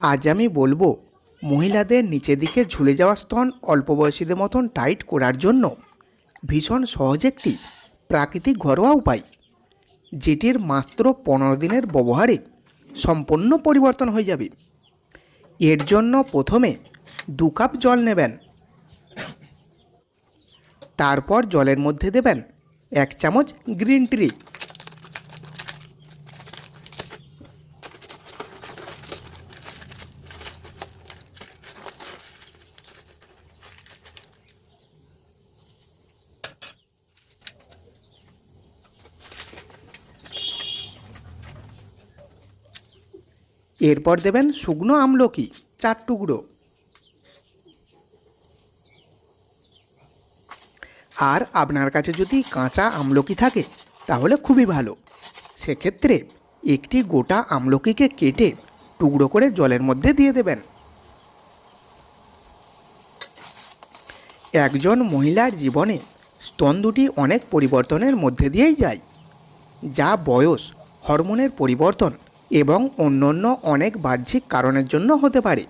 আজ আমি বলব, মহিলাদের নিচে দিকে ঝুলে যাওয়া স্তন অল্প বয়সীদের মতন টাইট করার জন্য ভীষণ সহজ একটি প্রাকৃতিক ঘরোয়া উপায়, যেটির মাত্র পনেরো দিনের ব্যবহারে সম্পূর্ণ পরিবর্তন হয়ে যাবে। এর জন্য প্রথমে দু কাপ জল নেবেন। তারপর জলের মধ্যে দেবেন এক চামচ গ্রিন টি এরপর দেবেন শুকনো আমলকি, চার টুকরো। আর আপনার কাছে যদি কাঁচা আমলকি থাকে, তাহলে খুবই ভালো। সেক্ষেত্রে একটি গোটা আমলকিকে কেটে টুকরো করে জলের মধ্যে দিয়ে দেবেন। একজন মহিলার জীবনে স্তন দুটি অনেক পরিবর্তনের মধ্যে দিয়েই যায়। যা বয়স, হরমোনের পরিবর্তন এবং অন্যান্য অনেক বাহ্যিক কারণের জন্য হতে পারে।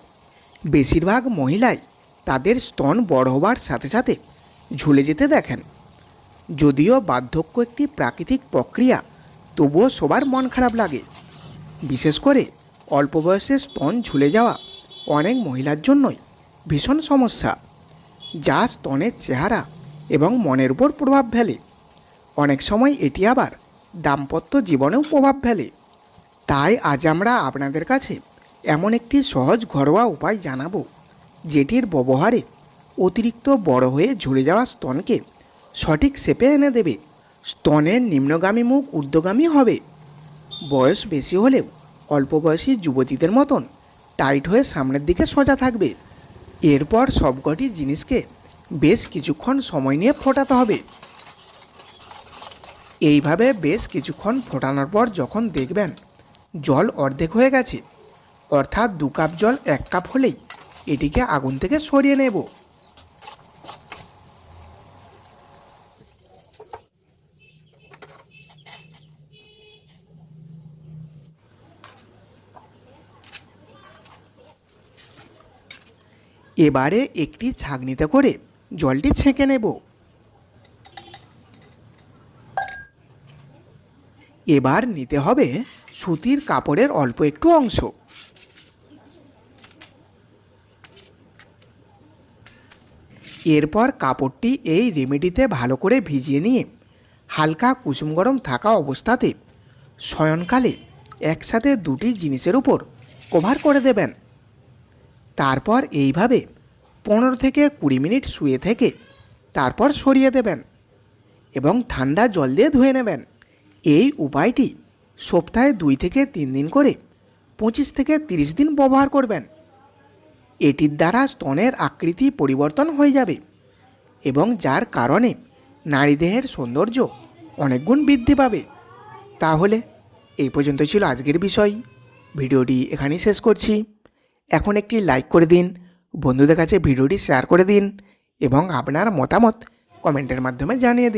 বেশিরভাগ মহিলাই তাদের স্তন বড় হওয়ার সাথে সাথে ঝুলে যেতে দেখেন। যদিও বার্ধক্য একটি প্রাকৃতিক প্রক্রিয়া, তবুও সবার মন খারাপ লাগে। বিশেষ করে অল্প বয়সে স্তন ঝুলে যাওয়া অনেক মহিলার জন্যই ভীষণ সমস্যা, যা স্তনের চেহারা এবং মনের উপর প্রভাব ফেলে। অনেক সময় এটি আবার দাম্পত্য জীবনেও প্রভাব ফেলে। তাই আজ আমরা আপনাদের কাছে এমন একটি সহজ ঘরোয়া উপায় জানাব, যেটির ব্যবহারে অতিরিক্ত বড় হয়ে ঝুলে যাওয়া স্তনকে সঠিক শেপে এনে দেবে। স্তনের নিম্নগামী মুখ ঊর্ধ্বগামী হবে। বয়স বেশি হলেও অল্প বয়সী যুবতীদের মতন টাইট হয়ে সামনের দিকে সোজা থাকবে। এরপর সবকটি জিনিসকে বেশ কিছুক্ষণ সময় নিয়ে ফোটাতে হবে। এইভাবে বেশ কিছুক্ষণ ফোটানোর পর যখন দেখবেন জল অর্ধেক হয়ে গেছে। অর্থাৎ দু কাপ জল এক কাপ হলেই এটিকে আগুন থেকে সরিয়ে নেব। এবারে একটি ছাঁকনিতে করে জলটি ছেঁকে নেব। এবার নিতে হবে সুতির কাপড়ের অল্প একটু অংশ। এরপর কাপড়টি এই রেমেডিতে ভালো করে ভিজিয়ে নিয়ে হালকা কুসুম গরম থাকা অবস্থাতে শয়নকালে একসাথে দুটি জিনিসের উপর কভার করে দেবেন। তারপর এইভাবে পনেরো থেকে কুড়ি মিনিট শুয়ে থেকে তারপর সরিয়ে দেবেন এবং ঠান্ডা জল দিয়ে ধুয়ে নেবেন। এই উপায়টি সপ্তাহে দুই থেকে তিন দিন করে পঁচিশ থেকে তিরিশ দিন ব্যবহার করবেন। এটির দ্বারা স্তনের আকৃতি পরিবর্তন হয়ে যাবে এবং যার কারণে নারীদেহের সৌন্দর্য অনেক গুণ বৃদ্ধি পাবে। তাহলে এই পর্যন্ত ছিল আজকের বিষয়। ভিডিওটি এখানেই শেষ করছি। এখন একটি লাইক করে দিন, বন্ধুদের কাছে ভিডিওটি শেয়ার করে দিন এবং আপনার মতামত কমেন্টের মাধ্যমে জানিয়ে দিন।